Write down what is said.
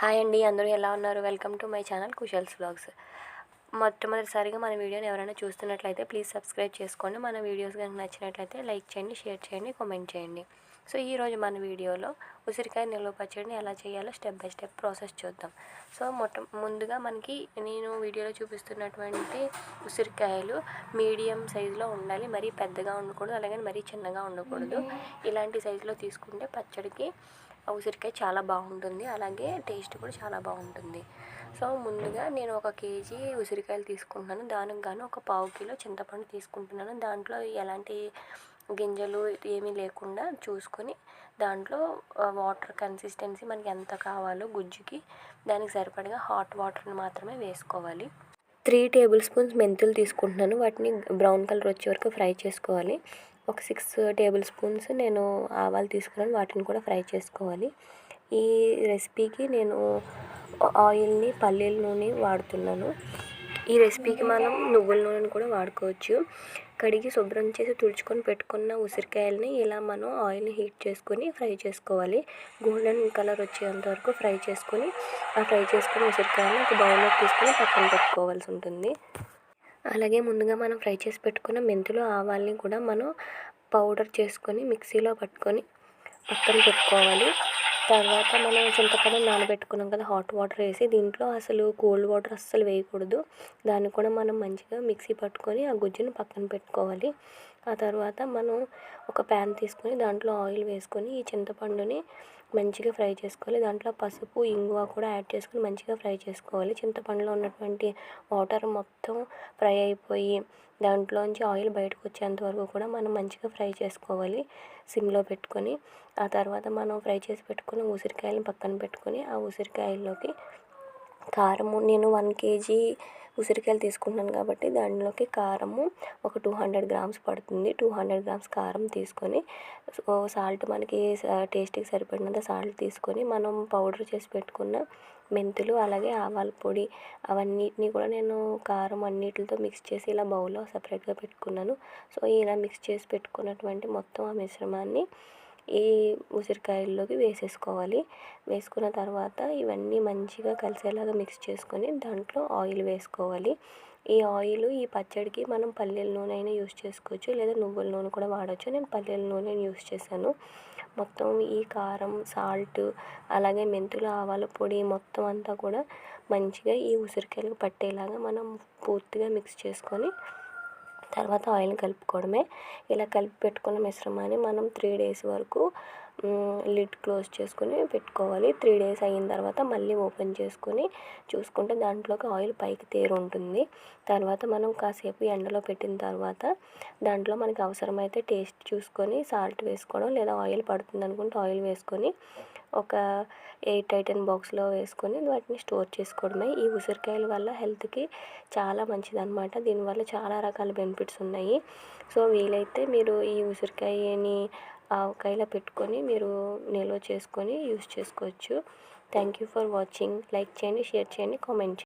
Hi అండి అందరూ ఎలా ఉన్నారు? Welcome to my channel Kushal's blogs మొట్టమొదటిసారిగా మన వీడియోని ఎవరైనా చూస్తున్నట్లయితే ప్లీజ్ సబ్స్క్రైబ్ చేసుకోండి. మన వీడియోస్ కనుక నచ్చినట్లయితే లైక్ చేయండి షేర్ చేయండి కామెంట్ చేయండి. సో ఈరోజు మన వీడియోలో ఉసిరికాయ నిల్వ పచ్చడిని ఎలా చేయాలో స్టెప్ బై స్టెప్ ప్రాసెస్ చూద్దాం. సో మొట్ట ముందుగా మనకి నేను వీడియోలో చూపిస్తున్నటువంటి ఉసిరికాయలు మీడియం సైజులో ఉండాలి. మరీ పెద్దగా ఉండకూడదు అలాగే మరీ చిన్నగా ఉండకూడదు. ఇలాంటి సైజులో తీసుకుంటే పచ్చడికి ఉసిరికాయ చాలా బాగుంటుంది. అలాగే టేస్ట్ కూడా చాలా బాగుంటుంది. సో ముందుగా నేను ఒక కేజీ ఉసిరికాయలు తీసుకుంటున్నాను. దానికి గాను ఒక పావు కిలో చింతపండు తీసుకుంటున్నాను. దాంట్లో ఎలాంటి గింజలు ఏమీ లేకుండా చూసుకొని దాంట్లో వాటర్ కన్సిస్టెన్సీ మనకి ఎంత కావాలో గుజ్జుకి దానికి సరిపడగా హాట్ వాటర్ని మాత్రమే వేసుకోవాలి. త్రీ టేబుల్ స్పూన్స్ మెంతులు తీసుకుంటున్నాను. వాటిని బ్రౌన్ కలర్ వచ్చే వరకు ఫ్రై చేసుకోవాలి. ఒక సిక్స్ టేబుల్ స్పూన్స్ నేను ఆవాలు తీసుకున్నాను. వాటిని కూడా ఫ్రై చేసుకోవాలి. ఈ రెసిపీకి నేను ఆయిల్ని పల్లీల నూనె వాడుతున్నాను. ఈ రెసిపీకి మనం నువ్వుల నూనెను కూడా వాడుకోవచ్చు. కడిగి శుభ్రం చేసి తుడుచుకొని పెట్టుకున్న ఉసిరికాయలని ఇలా మనం ఆయిల్ని హీట్ చేసుకొని ఫ్రై చేసుకోవాలి. గోల్డెన్ కలర్ వచ్చేంత వరకు ఫ్రై చేసుకొని ఆ ఫ్రై చేసుకుని ఉసిరికాయలను ఒక బౌల్లో తీసుకొని పక్కన పెట్టుకోవాల్సి ఉంటుంది. అలాగే ముందుగా మనం ఫ్రై చేసి పెట్టుకున్న మెంతులు ఆవాల్ని కూడా మనం పౌడర్ చేసుకొని మిక్సీలో పట్టుకొని పక్కన పెట్టుకోవాలి. తర్వాత మనం చింతపండు నానబెట్టుకున్నాం కదా హాట్ వాటర్ వేసి దీంట్లో అసలు కోల్డ్ వాటర్ అస్సలు వేయకూడదు. దాన్ని కూడా మనం మంచిగా మిక్సీ పట్టుకొని ఆ గుజ్జును పక్కన పెట్టుకోవాలి. ఆ తర్వాత మనం ఒక ప్యాన్ తీసుకొని దాంట్లో ఆయిల్ వేసుకొని ఈ చింతపండుని మంచిగా ఫ్రై చేసుకోవాలి. దాంట్లో పసుపు ఇంగువ కూడా యాడ్ చేసుకొని మంచిగా ఫ్రై చేసుకోవాలి. చింతపండులో ఉన్నటువంటి వాటర్ మొత్తం ఫ్రై అయిపోయి దాంట్లోంచి ఆయిల్ బయటకు వచ్చేంత వరకు కూడా మనం మంచిగా ఫ్రై చేసుకోవాలి. సిమ్లో పెట్టుకొని ఆ తర్వాత మనం ఫ్రై చేసి పెట్టుకుని ఉసిరికాయలను పక్కన పెట్టుకొని ఆ ఉసిరికాయల్లోకి కారము నేను వన్ కేజీ ఉసిరికాయలు తీసుకుంటున్నాను కాబట్టి దానిలోకి కారము ఒక టూ హండ్రెడ్ గ్రామ్స్ పడుతుంది. టూ హండ్రెడ్ గ్రామ్స్ కారం తీసుకొని సాల్ట్ మనకి టేస్ట్కి సరిపడినంత సాల్ట్ తీసుకొని మనం పౌడర్ చేసి పెట్టుకున్న మెంతులు అలాగే ఆవాల పొడి అవన్నిటిని కూడా నేను కారం అన్నిటితో మిక్స్ చేసి ఇలా బౌల్లో సపరేట్గా పెట్టుకున్నాను. సో ఇలా మిక్స్ చేసి పెట్టుకున్నటువంటి మొత్తం ఆ మిశ్రమాన్ని ఈ ఉసిరికాయల్లోకి వేసేసుకోవాలి. వేసుకున్న తర్వాత ఇవన్నీ మంచిగా కలిసేలాగా మిక్స్ చేసుకొని దాంట్లో ఆయిల్ వేసుకోవాలి. ఈ ఆయిల్ ఈ పచ్చడికి మనం పల్లీల నూనె అయినా యూస్ చేసుకోవచ్చు. లేదా నువ్వుల నూనె కూడా వాడచ్చు. నేను పల్లీల నూనె యూస్ చేశాను. మొత్తం ఈ కారం సాల్ట్ అలాగే మెంతులు ఆవాల పొడి మొత్తం అంతా కూడా మంచిగా ఈ ఉసిరికాయలకు పట్టేలాగా మనం పూర్తిగా మిక్స్ చేసుకొని తర్వాత ఆయిల్ని కలుపుకోవడమే. ఇలా కలిపి పెట్టుకున్న మిశ్రమాన్ని మనం త్రీ డేస్ వరకు లిడ్ క్లోజ్ చేసుకొని పెట్టుకోవాలి. త్రీ డేస్ అయిన తర్వాత మళ్ళీ ఓపెన్ చేసుకొని చూసుకుంటే దాంట్లోకి ఆయిల్ పైకి తేరు ఉంటుంది. తర్వాత మనం కాసేపు ఎండలో పెట్టిన తర్వాత దాంట్లో మనకి అవసరమైతే టేస్ట్ చూసుకొని సాల్ట్ వేసుకోవడం లేదా ఆయిల్ పడుతుంది అనుకుంటే ఆయిల్ వేసుకొని ఒక ఎయిట్ టైటన్ బాక్స్లో వేసుకొని వాటిని స్టోర్ చేసుకోవడమే. ఈ ఉసిరికాయల వల్ల హెల్త్కి చాలా మంచిది అనమాట దీనివల్ల చాలా రకాల బెనిఫిట్స్ ఉన్నాయి. సో వీలైతే మీరు ఈ ఉసిరికాయని ఆవకాయలా పెట్టుకొని మీరు నిల్వ చేసుకొని యూస్ చేసుకోవచ్చు. Thank you for watching like చేయండి షేర్ చేయండి కామెంట్ చేయండి.